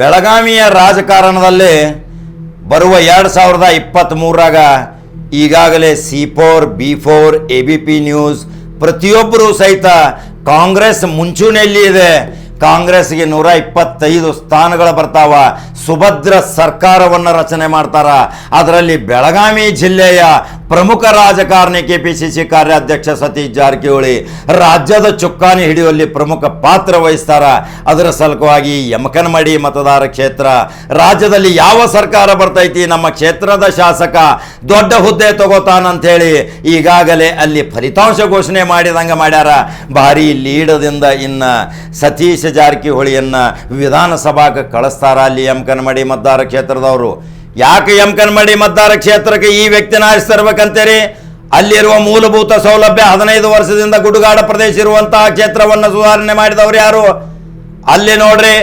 ಬೆಳಗಾವಿಯ ರಾಜಕಾರಣದಲ್ಲಿ ಬರುವ ಎರಡು ಸಾವಿರದ ಇಪ್ಪತ್ತ್ಮೂರಾಗ ಈಗಾಗಲೇ C four, B four, A B P news ಪ್ರತಿಯೊಬ್ಬರೂ ಸಹಿತ ಕಾಂಗ್ರೆಸ್ ಮುಂಚೂಣಿಯಲ್ಲಿ ಇದೆ. ಕಾಂಗ್ರೆಸ್ಗೆ ನೂರ ಇಪ್ಪತ್ತೈದು ಸ್ಥಾನಗಳು ಬರ್ತಾವ. ಸುಭದ್ರ ಸರ್ಕಾರವನ್ನು ರಚನೆ ಮಾಡ್ತಾರ. ಅದರಲ್ಲಿ ಬೆಳಗಾವಿ ಜಿಲ್ಲೆಯ ಪ್ರಮುಖ ರಾಜಕಾರಣಿ ಕೆ ಪಿ ಸಿ ಸಿ ಕಾರ್ಯಾಧ್ಯಕ್ಷ ಸತೀಶ್ ಜಾರಕಿಹೊಳಿ, ರಾಜ್ಯದ ಚುಕ್ಕಾಣಿ ಹಿಡಿಯುವಲ್ಲಿ ಪ್ರಮುಖ ಪಾತ್ರ ವಹಿಸ್ತಾರ. ಅದರ ಸಲುವಾಗಿ ಯಮಕನಮಡಿ ಮತದಾರ ಕ್ಷೇತ್ರ. ರಾಜ್ಯದಲ್ಲಿ ಯಾವ ಸರ್ಕಾರ ಬರ್ತೈತಿ, ನಮ್ಮ ಕ್ಷೇತ್ರದ ಶಾಸಕ ದೊಡ್ಡ ಹುದ್ದೆ ತಗೋತಾನಂತೇಳಿ ಈಗಾಗಲೇ ಅಲ್ಲಿ ಫಲಿತಾಂಶ ಘೋಷಣೆ ಮಾಡಿದಂಗೆ ಮಾಡ್ಯಾರ. ಭಾರಿ ಲೀಡದಿಂದ ಇನ್ನ ಸತೀಶ್ ಜಾರಕಿಹೊಳಿಯನ್ನ ವಿಧಾನಸಭಾಗೆ ಕಳಿಸ್ತಾರ ಅಲ್ಲಿ ಕನ್ಮಡಿ ಮತದಾರ ಕ್ಷೇತ್ರದವರು. ಯಾಕೆ ಯಮಕನಮಡಿ ಮತದಾರ ಕ್ಷೇತ್ರಕ್ಕೆ ಈ ವ್ಯಕ್ತಿನ ಆರಿಸ್ತಿರ್ಬೇಕಂತೀರಿ ಅಲ್ಲಿರುವ ಮೂಲಭೂತ ಸೌಲಭ್ಯ ಹದಿನೈದು ವರ್ಷದಿಂದ ಗುಡುಗಾಡ ಪ್ರದೇಶ ಇರುವಂತಹ ಕ್ಷೇತ್ರವನ್ನು ಸುಧಾರಣೆ ಮಾಡಿದವರು ಯಾರು? ಅಲ್ಲಿ ನೋಡ್ರಿ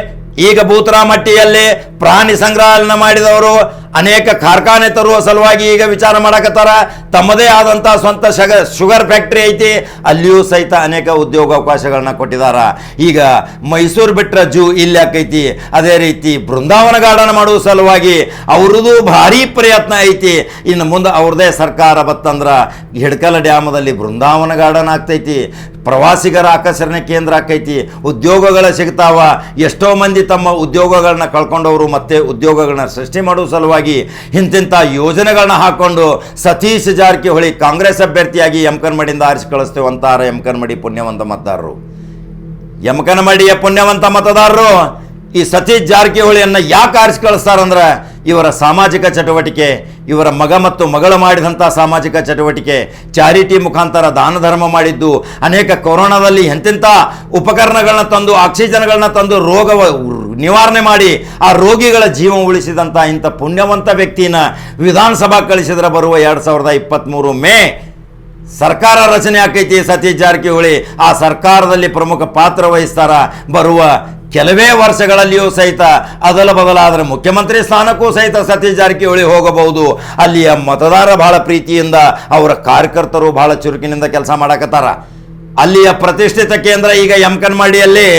ಈಗ ಭೂತರಾಮಟ್ಟಿಯಲ್ಲಿ ಪ್ರಾಣಿ ಸಂಗ್ರಹಾಲಯ ಮಾಡಿದವರು ಅನೇಕ ಕಾರ್ಖಾನೆ ತರುವ ಸಲುವಾಗಿ ಈಗ ವಿಚಾರ ಮಾಡಕತ್ತಾರ. ತಮ್ಮದೇ ಆದಂತಹ ಸ್ವಂತ ಶಗ, ಶುಗರ್ ಫ್ಯಾಕ್ಟ್ರಿ ಐತಿ. ಅಲ್ಲಿಯೂ ಸಹಿತ ಅನೇಕ ಉದ್ಯೋಗಾವಕಾಶಗಳನ್ನ ಕೊಟ್ಟಿದ್ದಾರೆ ಈಗ ಮೈಸೂರು ಬಿಟ್ಟರೆ ಜೂ ಇಲ್ಲಿ ಆಕೈತಿ. ಅದೇ ರೀತಿ ಬೃಂದಾವನ ಗಾರ್ಡನ್ ಮಾಡುವ ಸಲುವಾಗಿ ಅವ್ರದ್ದು ಭಾರಿ ಪ್ರಯತ್ನ ಐತಿ. ಇನ್ನು ಮುಂದೆ ಅವ್ರದೇ ಸರ್ಕಾರ ಬತ್ತಂದ್ರ ಹಿಡ್ಕಲ ಡ್ಯಾಮದಲ್ಲಿ ಬೃಂದಾವನ ಗಾರ್ಡನ್ ಆಗ್ತೈತಿ. ಪ್ರವಾಸಿಗರ ಆಕರ್ಷಣೆ ಕೇಂದ್ರ ಆಕೈತಿ, ಉದ್ಯೋಗಗಳ ಸಿಗ್ತಾವ. ಎಷ್ಟೋ ಮಂದಿ ತಮ್ಮ ಉದ್ಯೋಗಗಳನ್ನ ಕಳ್ಕೊಂಡವರು ಮತ್ತೆ ಉದ್ಯೋಗಗಳನ್ನ ಸೃಷ್ಟಿ ಮಾಡುವ ಸಲುವಾಗಿ ಇಂತಿಂಥ ಯೋಜನೆಗಳನ್ನ ಹಾಕೊಂಡು ಸತೀಶ್ ಜಾರಕಿಹೊಳಿ ಕಾಂಗ್ರೆಸ್ ಅಭ್ಯರ್ಥಿಯಾಗಿ ಯಮಕನ್ಮಡಿಯಿಂದ ಆರಿಸಿ ಕಳಿಸ್ತೇವೆ ಅಂತಾರೆ ಯಮಕನ್ಮಡಿ ಪುಣ್ಯವಂತ ಮತದಾರರು. ಯಮಕನಮಡಿಯ ಪುಣ್ಯವಂತ ಮತದಾರರು ಈ ಸತೀಶ್ ಜಾರಕಿಹೊಳಿಯನ್ನು ಯಾಕೆ ಆರಿಸಿ ಕಳಿಸ್ತಾರಂದ್ರೆ ಇವರ ಸಾಮಾಜಿಕ ಚಟುವಟಿಕೆ, ಇವರ ಮಗ ಮತ್ತು ಮಗಳು ಮಾಡಿದಂಥ ಸಾಮಾಜಿಕ ಚಟುವಟಿಕೆ, ಚಾರಿಟಿ ಮುಖಾಂತರ ದಾನ ಧರ್ಮ ಮಾಡಿದ್ದು, ಅನೇಕ ಕೊರೋನಾದಲ್ಲಿ ಎಂತೆಂಥ ಉಪಕರಣಗಳನ್ನ ತಂದು, ಆಕ್ಸಿಜನ್ಗಳನ್ನ ತಂದು ರೋಗ ನಿವಾರಣೆ ಮಾಡಿ ಆ ರೋಗಿಗಳ ಜೀವ ಉಳಿಸಿದಂಥ ಇಂಥ ಪುಣ್ಯವಂತ ವ್ಯಕ್ತಿನ ವಿಧಾನಸಭಾ ಕಳಿಸಿದ್ರೆ ಬರುವ ಎರಡು ಸಾವಿರದ ಇಪ್ಪತ್ತ್ಮೂರು ಮೇ. ಸರ್ಕಾರ ರಚನೆ ಆಕೈತಿ ಸತೀಶ್ ಜಾರಕಿಹೊಳಿ. ಆ ಸರ್ಕಾರದಲ್ಲಿ ಪ್ರಮುಖ ಪಾತ್ರ ವಹಿಸ್ತಾರ ಬರುವ ಕೆಲವೇ ವರ್ಷಗಳಲ್ಲಿಯೂ ಸಹಿತ ಅದಲ ಬದಲಾದರೆ ಮುಖ್ಯಮಂತ್ರಿ ಸ್ಥಾನಕ್ಕೂ ಸಹಿತ ಸತೀಶ್ ಜಾರಕಿಹೊಳಿ ಹೋಗಬಹುದು. ಅಲ್ಲಿಯ ಮತದಾರ ಬಹಳ ಪ್ರೀತಿಯಿಂದ ಅವರ ಕಾರ್ಯಕರ್ತರು ಬಹಳ ಚುರುಕಿನಿಂದ ಕೆಲಸ ಮಾಡಕತ್ತಾರ. ಅಲ್ಲಿಯ ಪ್ರತಿಷ್ಠಿತ ಕೇಂದ್ರ ಈಗ ಯಮಕನ್ಮಡಿಯಲ್ಲಿ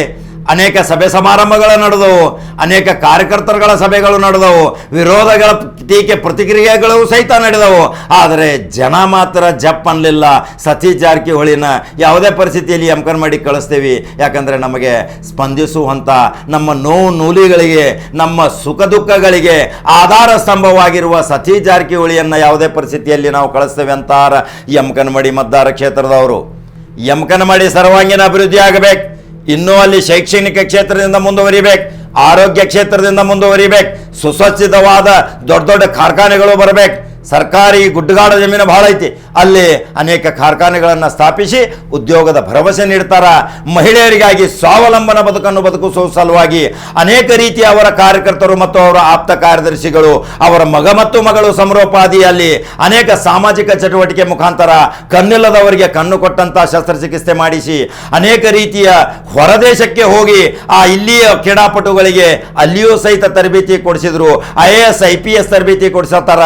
ಅನೇಕ ಸಭೆ ಸಮಾರಂಭಗಳು ನಡೆದವು, ಅನೇಕ ಕಾರ್ಯಕರ್ತರುಗಳ ಸಭೆಗಳು ನಡೆದವು, ವಿರೋಧಗಳ ಟೀಕೆ ಪ್ರತಿಕ್ರಿಯೆಗಳು ಸಹಿತ ನಡೆದವು. ಆದರೆ ಜನ ಮಾತ್ರ ಜಪ್ ಅನ್ನಲಿಲ್ಲ ಸತೀಶ್ ಜಾರಕಿಹೊಳಿನ ಯಾವುದೇ ಪರಿಸ್ಥಿತಿಯಲ್ಲಿ ಎಂಕನ್ ಮಾಡಿ ಕಳಿಸ್ತೀವಿ. ಯಾಕಂದರೆ ನಮಗೆ ಸ್ಪಂದಿಸುವಂಥ ನಮ್ಮ ನೋವು ನೂಲಿಗಳಿಗೆ, ನಮ್ಮ ಸುಖ ದುಃಖಗಳಿಗೆ ಆಧಾರ ಸ್ತಂಭವಾಗಿರುವ ಸತೀಶ್ ಜಾರಕಿಹೊಳಿಯನ್ನು ಯಾವುದೇ ಪರಿಸ್ಥಿತಿಯಲ್ಲಿ ನಾವು ಕಳಿಸ್ತೇವೆ ಅಂತಾರ ಯಮಕನಮಡಿ ಮತದಾರ ಕ್ಷೇತ್ರದವರು. ಯಮಕನಮಡಿ ಸರ್ವಾಂಗೀಣ ಅಭಿವೃದ್ಧಿ ಆಗಬೇಕು. ಇನ್ನೂ ಅಲ್ಲಿ ಶೈಕ್ಷಣಿಕ ಕ್ಷೇತ್ರದಿಂದ ಮುಂದುವರಿಬೇಕು, ಆರೋಗ್ಯ ಕ್ಷೇತ್ರದಿಂದ ಮುಂದುವರಿಬೇಕು, ಸುಸಜ್ಜಿತವಾದ ದೊಡ್ಡ ದೊಡ್ಡ ಕಾರ್ಖಾನೆಗಳು ಬರಬೇಕು. ಸರ್ಕಾರಿ ಗುಡ್ಡಗಾಡ ಜಮೀನು ಭಾಳ ಐತಿ ಅಲ್ಲಿ ಅನೇಕ ಕಾರ್ಖಾನೆಗಳನ್ನು ಸ್ಥಾಪಿಸಿ ಉದ್ಯೋಗದ ಭರವಸೆ ನೀಡ್ತಾರ. ಮಹಿಳೆಯರಿಗಾಗಿ ಸ್ವಾವಲಂಬನ ಬದುಕನ್ನು ಬದುಕಿಸುವ ಸಲುವಾಗಿ ಅನೇಕ ರೀತಿಯ ಅವರ ಕಾರ್ಯಕರ್ತರು ಮತ್ತು ಅವರ ಆಪ್ತ ಕಾರ್ಯದರ್ಶಿಗಳು, ಅವರ ಮಗ ಮತ್ತು ಮಗಳು ಸಮರೋಪಾದಿಯಲ್ಲಿ ಅನೇಕ ಸಾಮಾಜಿಕ ಚಟುವಟಿಕೆ ಮುಖಾಂತರ ಕಣ್ಣಿಲ್ಲದವರಿಗೆ ಕಣ್ಣು ಕೊಟ್ಟಂತಹ ಶಸ್ತ್ರಚಿಕಿತ್ಸೆ ಮಾಡಿಸಿ ಅನೇಕ ರೀತಿಯ ಹೊರದೇಶಕ್ಕೆ ಹೋಗಿ ಆ ಇಲ್ಲಿಯ ಕ್ರೀಡಾಪಟುಗಳಿಗೆ ಅಲ್ಲಿಯೂ ಸಹಿತ ತರಬೇತಿ ಕೊಡಿಸಿದ್ರು. I A S, I P S ತರಬೇತಿ ಕೊಡಿಸತ್ತಾರ.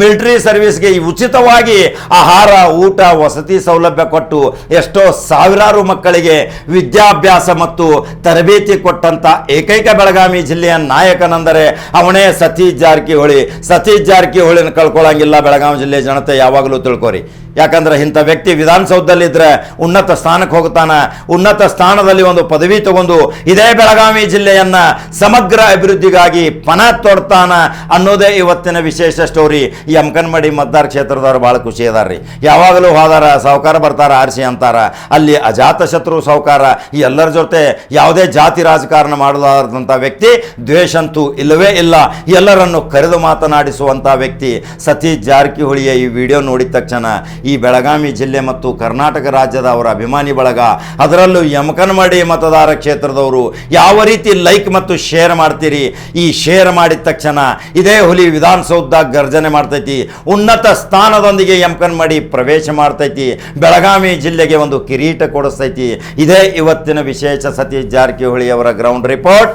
ಮಿಲಿಟರಿ ಸರ್ವಿಸ್ಗೆ ಉಚಿತವಾಗಿ ಆಹಾರ ಊಟ, ವಸತಿ ಸೌಲಭ್ಯ ಕೊಟ್ಟು ಎಷ್ಟೋ ಸಾವಿರಾರು ಮಕ್ಕಳಿಗೆ ವಿದ್ಯಾಭ್ಯಾಸ ಮತ್ತು ತರಬೇತಿ ಕೊಟ್ಟಂತ ಏಕೈಕ ಬೆಳಗಾವಿ ಜಿಲ್ಲೆಯ ನಾಯಕನೆಂದರೆ ಅವನೇ ಸತೀಶ್ ಜಾರಕಿಹೊಳಿ. ಸತೀಶ್ ಜಾರಕಿಹೊಳಿನ ಕಳ್ಕೊಳ್ಳಂಗಿಲ್ಲ ಬೆಳಗಾವಿ ಜಿಲ್ಲೆಯ ಜನತೆ, ಯಾವಾಗಲೂ ತಿಳ್ಕೊರಿ. ಯಾಕಂದ್ರೆ ಇಂಥ ವ್ಯಕ್ತಿ ವಿಧಾನಸೌಧದಲ್ಲಿದ್ದರೆ ಉನ್ನತ ಸ್ಥಾನಕ್ಕೆ ಹೋಗ್ತಾನೆ ಉನ್ನತ ಸ್ಥಾನದಲ್ಲಿ ಒಂದು ಪದವಿ ತಗೊಂಡು ಇದೇ ಬೆಳಗಾವಿ ಜಿಲ್ಲೆಯನ್ನ ಸಮಗ್ರ ಅಭಿವೃದ್ಧಿಗಾಗಿ ಪಣ ತೊಡ್ತಾನ ಅನ್ನೋದೇ ಇವತ್ತಿನ ವಿಶೇಷ ಸ್ಟೋರಿ ಈ ಅಮ್ಕನ್ಮಡಿ ಮತದಾರ ಕ್ಷೇತ್ರದವ್ರು ಭಾಳ ಖುಷಿ ಅದಾರ್ರಿ ಯಾವಾಗಲೂ ಹೋದಾರ, ಸಾವುಕಾರ ಬರ್ತಾರ, ಆರಿಸಿ ಅಂತಾರ. ಅಲ್ಲಿ ಅಜಾತ ಶತ್ರು, ಸಾವುಕಾರ. ಈ ಎಲ್ಲರ ಜೊತೆ ಯಾವುದೇ ಜಾತಿ ರಾಜಕಾರಣ ಮಾಡಲಾರದಂಥ ವ್ಯಕ್ತಿ ದ್ವೇಷಂತೂ ಇಲ್ಲವೇ ಇಲ್ಲ. ಎಲ್ಲರನ್ನು ಕರೆದು ಮಾತನಾಡಿಸುವಂಥ ವ್ಯಕ್ತಿ ಸತೀಶ್ ಜಾರಕಿಹೊಳಿಯ ಈ ವಿಡಿಯೋ ನೋಡಿದ ತಕ್ಷಣ. ಈ ಬೆಳಗಾವಿ ಜಿಲ್ಲೆ ಮತ್ತು ಕರ್ನಾಟಕ ರಾಜ್ಯದ ಅವರ ಅಭಿಮಾನಿ ಬಳಗ. ಅದರಲ್ಲೂ ಯಮಕನಮಡಿ ಮತದಾರ ಕ್ಷೇತ್ರದವರು ಯಾವ ರೀತಿ ಲೈಕ್ ಮತ್ತು ಶೇರ್ ಮಾಡ್ತೀರಿ? ಈ ಶೇರ್ ಮಾಡಿದ ತಕ್ಷಣ ಇದೇ ಹುಲಿ ವಿಧಾನಸೌಧದಾಗ ಗರ್ಜನೆ ಮಾಡ್ತೈತಿ. ಉನ್ನತ ಸ್ಥಾನದೊಂದಿಗೆ ಯಮಕನ್ಮಡಿ ಪ್ರವೇಶ ಮಾಡ್ತೈತಿ. ಬೆಳಗಾವಿ ಜಿಲ್ಲೆಗೆ ಒಂದು ಕಿರೀಟ ಕೊಡಿಸ್ತೈತಿ. ಇದೇ ಇವತ್ತಿನ ವಿಶೇಷ ಸತೀಶ್ ಜಾರಕಿಹೊಳಿ ಅವರ ಗ್ರೌಂಡ್ ರಿಪೋರ್ಟ್.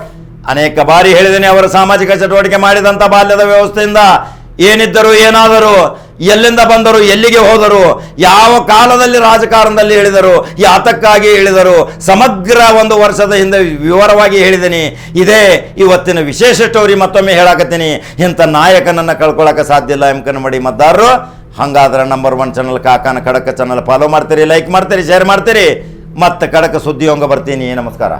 ಅನೇಕ ಬಾರಿ ಹೇಳಿದ್ದೇನೆ, ಅವರ ಸಾಮಾಜಿಕ ಚಟುವಟಿಕೆ ಮಾಡಿದಂಥ ಬಾಲ್ಯದ ವ್ಯವಸ್ಥೆಯಿಂದ. ಏನಿದ್ದರೂ ಏನಾದರೂ ಎಲ್ಲಿಂದ ಬಂದರು, ಎಲ್ಲಿಗೆ ಹೋದರು, ಯಾವ ಕಾಲದಲ್ಲಿ ರಾಜಕಾರಣದಲ್ಲಿ ಹೇಳಿದರು ಯಾತಕ್ಕಾಗಿ ಹೇಳಿದರು ಸಮಗ್ರ ಒಂದು ವರ್ಷದ ಹಿಂದೆ ವಿವರವಾಗಿ ಹೇಳಿದ್ದೀನಿ ಇದೇ ಇವತ್ತಿನ ವಿಶೇಷ ಸ್ಟೋರಿ ಮತ್ತೊಮ್ಮೆ ಹೇಳಾಕತ್ತೀನಿ. ಇಂಥ ನಾಯಕನನ್ನು ಕಳ್ಕೊಳ್ಳೋಕೆ ಸಾಧ್ಯ ಇಲ್ಲ ಎಂಕನ ಮಾಡಿ ಮತದಾರರು ಹಂಗಾದ್ರೆ ನಂಬರ್ ಒನ್ ಚಾನಲ್ ಕಾಕಾನ ಖಡಕ ಚಾನಲ್ ಫಾಲೋ ಮಾಡ್ತೀರಿ ಲೈಕ್ ಮಾಡ್ತೀರಿ ಶೇರ್ ಮಾಡ್ತೀರಿ. ಮತ್ತೆ ಖಡಕ ಸುದ್ದಿ ಹಂಗ ಬರ್ತೀನಿ. ನಮಸ್ಕಾರ.